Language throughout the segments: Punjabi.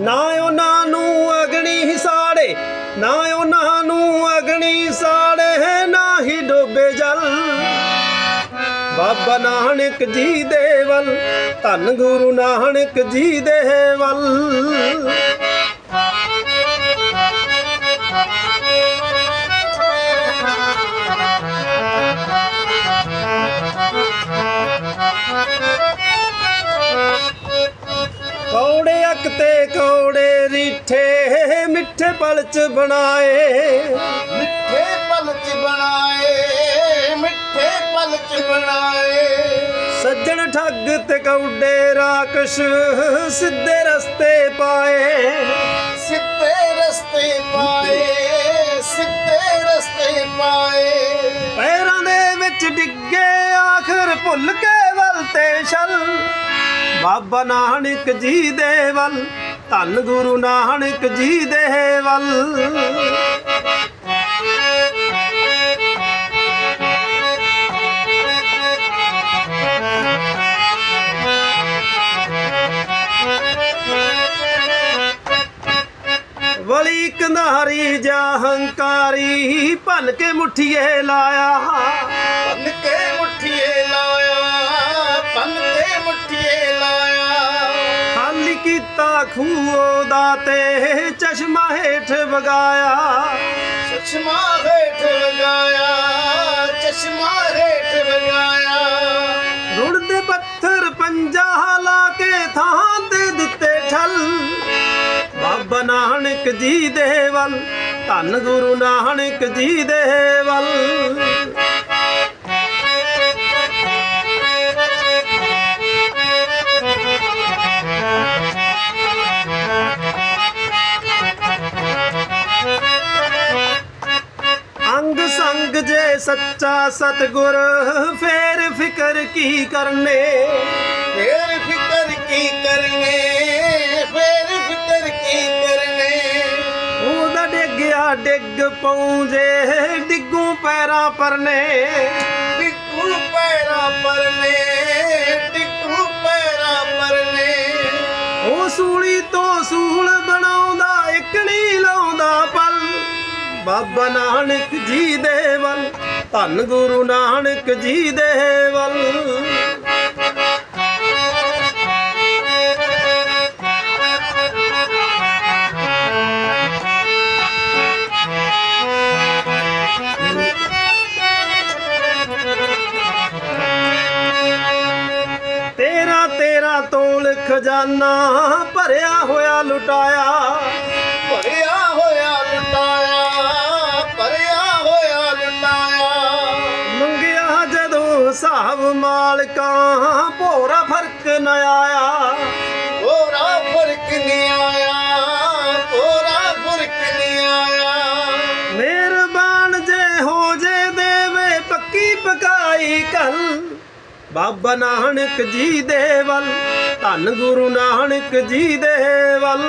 ਨਾ ਉਹਨਾਂ ਨੂੰ ਅਗਣੀ ਸਾੜੇ, ਨਾ ਉਹਨਾਂ ਨੂੰ ਅਗਣੀ ਸਾੜੇ, ਨਾ ਹੀ ਡੋਬੇ ਜਲ। ਬਾਬਾ ਨਾਨਕ ਜੀ ਦੇ ਵੱਲ, ਧੰਨ ਗੁਰੂ ਨਾਨਕ ਜੀ ਦੇ ਵੱਲ। ਰੀਠੇ ਮਿੱਠੇ ਪਲ ਚ ਬਣਾਏ। ਮਿੱਠੇ ਪਲ ਚ ਬਣਾਏ ਮਿੱਠੇ ਪਲ ਚ ਬਣਾਏ। ਸੱਜਣ ਠੱਗ ਤੇ ਕੌਡੇ ਰਾਕਸ਼ ਸਿੱਧੇ ਰਸਤੇ ਪਾਏ। ਸਿੱਧੇ ਰਸਤੇ ਪਾਏ ਸਿੱਧੇ ਰਸਤੇ ਪਾਏ। ਪੈਰਾਂ ਦੇ ਵਿੱਚ ਡਿੱਗੇ ਆਖਰ ਭੁੱਲ ਕੇ ਵੱਲ ਤੇ ਛਲ। ਬਾਬਾ ਨਾਨਕ ਜੀ ਦੇ ਵੱਲ ਧੰਨ ਗੁਰੂ ਨਾਨਕ ਜੀ ਦੇ ਵੱਲ। ਵਲੀ ਕੰਧਾਰੀ ਜਾਂ ਹੰਕਾਰੀ, ਭੰਨ ਕੇ ਮੁੱਠੀਏ ਲਾਇਆ। ਪੰਨ ਕੇ ਖੂਹ ਦਾ ਤੇ ਚਸ਼ਮਾ ਹੇਠ ਵਗਾਇਆ। ਚਸ਼ਮਾ ਹੇਠ ਲਗਾਇਆ ਚਸ਼ਮਾ ਹੇਠ ਲਗਾਇਆ ਰੁੜਦੇ ਪੱਥਰ ਪੰਜਾ ਲਾ ਕੇ ਥਾਂ ਤੇ ਦਿੱਤੇ ਠਲ। ਬਾਬਾ ਨਾਨਕ ਜੀ ਦੇ ਵੱਲ ਧੰਨ ਗੁਰੂ ਨਾਨਕ ਜੀ ਦੇ ਵੱਲ। ਸੱਚਾ ਸਤਗੁਰ ਫੇਰ ਫਿਕਰ ਕੀ ਕਰਨੇ? ਫੇਰ ਫਿਕਰ ਕੀ ਕਰਨੇ? ਫੇਰ ਫਿਕਰ ਕੀ ਕਰਨੇ? ਉਹਦਾ ਡਿੱਗਿਆ ਡਿੱਗ ਪਉਂਜੇ ਡਿੱਗੂ ਪੈਰਾਂ ਪਰਨੇ। ਟਿੱਕੂ ਪੈਰਾ ਪਰਨੇ ਟਿੱਕੂ ਪੈਰਾ ਪਰਨੇ। ਉਹ ਸੂਲੀ ਤੋਂ ਸੂਲ ਬਣਾਉਂਦਾ ਇੱਕ ਨਹੀਂ ਲਾਉਂਦਾ ਪਲ। ਬਾਬਾ ਨਾਨਕ ਜੀ ਦੇ ਵੱਲ। ਧੰਨ ਗੁਰੂ ਨਾਨਕ ਜੀ ਦੇ ਵੱਲ। ਤੇਰਾ ਤੇਰਾ ਤੋਲ ਖਜ਼ਾਨਾ ਭਰਿਆ ਹੋਇਆ ਲੁਟਾਇਆ। ਮਾਲਕਾਂ ਭੋਰਾ ਫ਼ਰਕ ਨ ਆਇਆ। ਕੋਰਾ ਫ਼ਰਕ ਨਹੀਂ ਆਇਆ ਕੋਰਾ ਫ਼ਰਕ ਨਹੀਂ ਆਇਆ। ਮਿਹਰਬਾਨ ਜੇ ਹੋ ਜੇ ਦੇਵੇ ਪੱਕੀ ਪਕਾਈ ਕੱਲ ਬਾਬਾ ਨਾਨਕ ਜੀ ਦੇ ਵੱਲ ਧੰਨ ਗੁਰੂ ਨਾਨਕ ਜੀ ਦੇ ਵੱਲ।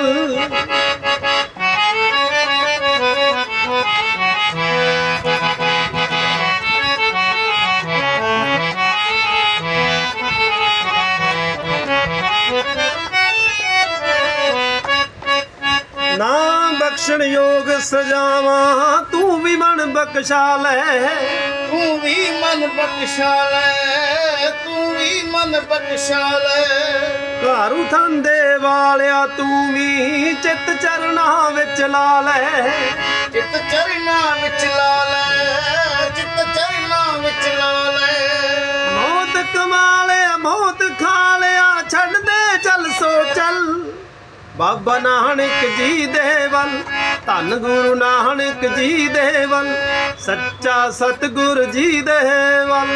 ਨਾ ਬਖਸ਼ਣ ਯੋਗ ਸਜਾਵਾਂ ਤੂੰ ਵੀ ਮਨ ਬਖਸ਼ਾ ਲੈ। ਤੂੰ ਵੀ ਮਨ ਬਖਸ਼ਾ ਲੈ ਤੂੰ ਵੀ ਮਨ ਬਖਸ਼ਾ ਲੈ। ਘਰ ਉਠਾਂਦੇ ਵਾਲਿਆ ਤੂੰ ਵੀ ਚਿੱਤ ਚਰਨਾਂ ਵਿੱਚ ਲਾ ਲੈ। ਚਿੱਤ ਚਰਨਾਂ ਵਿੱਚ ਲਾ ਲੈ ਚਿੱਤ ਚਰਨਾਂ ਵਿੱਚ ਲਾ ਲੈ। ਮੌਤ ਕਮਾ ਲਿਆ ਮੌਤ ਖਾ ਬਾਬਾ ਨਾਨਕ ਜੀ ਦੇ ਵੱਲ, ਧੰਨ ਗੁਰੂ ਨਾਨਕ ਜੀ ਦੇ ਵੱਲ, ਸੱਚਾ ਸਤਿਗੁਰ ਜੀ ਦੇ ਵੱਲ।